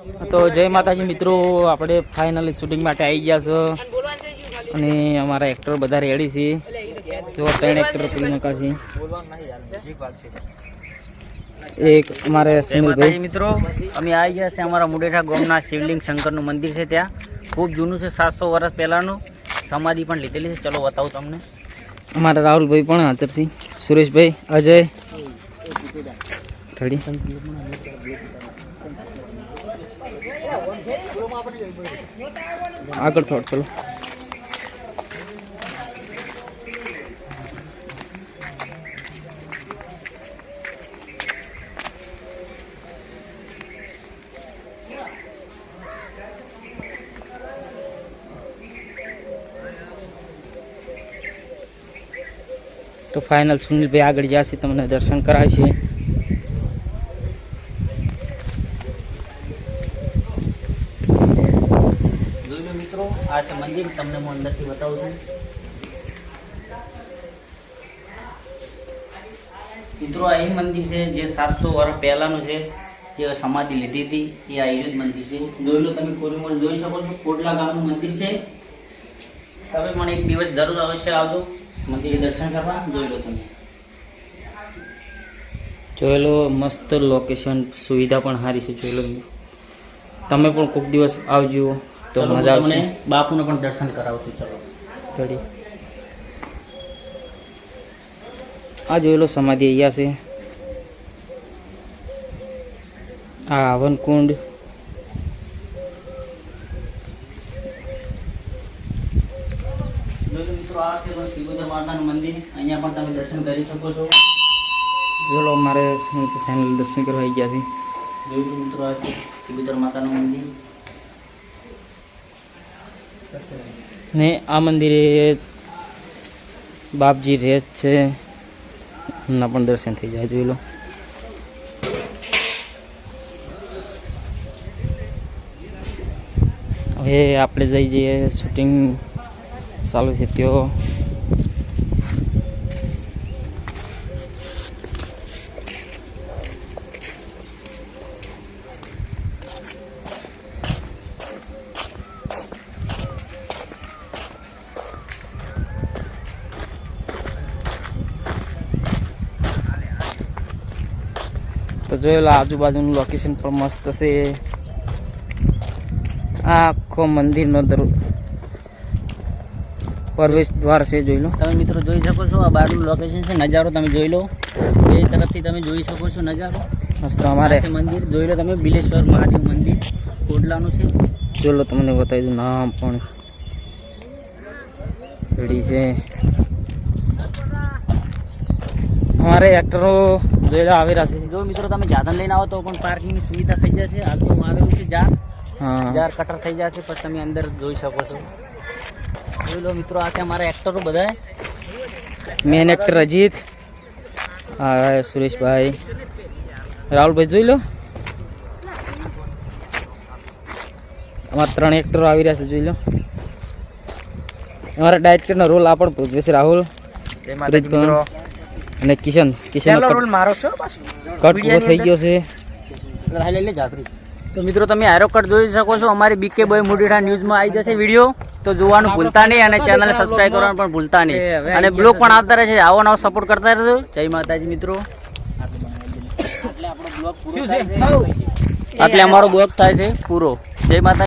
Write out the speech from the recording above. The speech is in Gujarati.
તો જય માતાજી મિત્રો આપણે ફાઇનલી શૂટિંગ માટે આવી ગયા છો. અને અમારા એક્ટર બધા રેડી છે. જો ત્રણ એક્ટર પડી નકા છે. એક અમારે સુનિલભાઈ. મિત્રો અમે આવી ગયા છે અમારા મુડેઠા ગામના શિવલિંગ શંકરનું મંદિર છે ત્યાં. ખૂબ જૂનું છે સાતસો વર્ષ પહેલાંનું. સમાધિ પણ લીધેલી છે. ચલો બતાવું તમને. અમારા રાહુલભાઈ પણ હાજર છે. સુરેશભાઈ અજય. આગળ થોડ ચલો. તો ફાઇનલ સુનિલભાઈ આગળ જશે તમને દર્શન કરાવે છે જોઈ લો મિત્રો, આ છે મંદિર તમને હું અંદરથી બતાવું છું. મિત્રો, આ એ મંદિર છે જે સાતસો વર્ષ પહેલાંનું છે, જે સમાધિ લીધી હતી. એ આ એનું જ મંદિર છે. જોઈ લો તમે કોરીમોલ જોઈ શકો છો. કોટલા ગામનું મંદિર છે. તમે પણ એક દિવસ જરૂર અવશ્ય આવજો મંદિરે દર્શન કરવા. જોઈ લો તમે. જોયેલો મસ્ત લોકેશન સુવિધા પણ સારી છે. જોયેલો તમે પણ કોઈક દિવસ આવજો. તો ચલો મજા આવશે. બાપુને પણ દર્શન કરાવશું ચલો. ઘડી આ જોયેલો સમાધિ અહીંયા છે. આ હવનકુંડ. મિત્રો આ છે શિવોદર માતાનું મંદિર. અહીંયા પણ તમે દર્શન કરી શકો છો. જોયેલો મારે ફાઇનલ દર્શન કરવા ગયા છે. મિત્રો આ છે શિવોદર માતાનું મંદિર. ને આ મંદિરે બાપજી જ છે. એમના પણ દર્શન થઈ જાય, જોઈ લો. હવે આપણે જઈ જઈએ શૂટિંગ ચાલુ છે તેઓ તો જોયેલા આજુબાજુનું લોકેશન પણ મસ્ત છે. આખો મંદિરનો દર પ્રવેશ દ્વાર છે જોઈ લો. તમે મિત્રો જોઈ શકો છો આ બહારનું લોકેશન છે નજારો તમે જોઈ લો. બે તરફથી તમે જોઈ શકો છો નજારો. મસ્ત અમારે મંદિર. જોઈ લો તમે બિલેશ્વર મહાદેવ મંદિર. કોટલાનું છે. જોઈ લો તમને બતાવી દઉં નામ પણ. રેડી છે. અમારે એક્ટરો જોયેલા આવી રહ્યા છે જો મિત્રો તમે જાધન લઈને આવો તો પણ પાર્કિંગની સુવિધા થઈ જશે. હાલ તો હું આવેલું છે જાર જાર કટર થઈ જશે પછી તમે અંદર જોઈ શકો છો. જોઈ લો મિત્રો આ છે અમારા એક્ટરો બધા મેન એક્ટર અજીત. હા સુરેશભાઈ. રાહુલભાઈ જોઈ લો. અમારા ત્રણ એક્ટરો આવી રહ્યા છે જોઈ લો. અમારા ડાયરેક્ટરનો રોલ આ પણ ભજવે છે રાહુલ. અને કિશન કિશન મારો છો પાછું. કટ પૂરો થઈ ગયો છે. તો મિત્રો તમે આરો કટ જોઈ શકો છો. અમારી બીકે બોય મુડીઠા ન્યૂઝમાં આવી જશે વીડિયો. તો જોવાનું ભૂલતા નહીં અને ચેનલને સબસ્ક્રાઇબ કરવાનું પણ ભૂલતા નહીં. અને બ્લોગ પણ આવતા રહે છે. આવો નવો સપોર્ટ કરતા રહેજો. જય માતાજી મિત્રો. એટલે અમારો બ્લોગ થાય છે પૂરો. જય માતા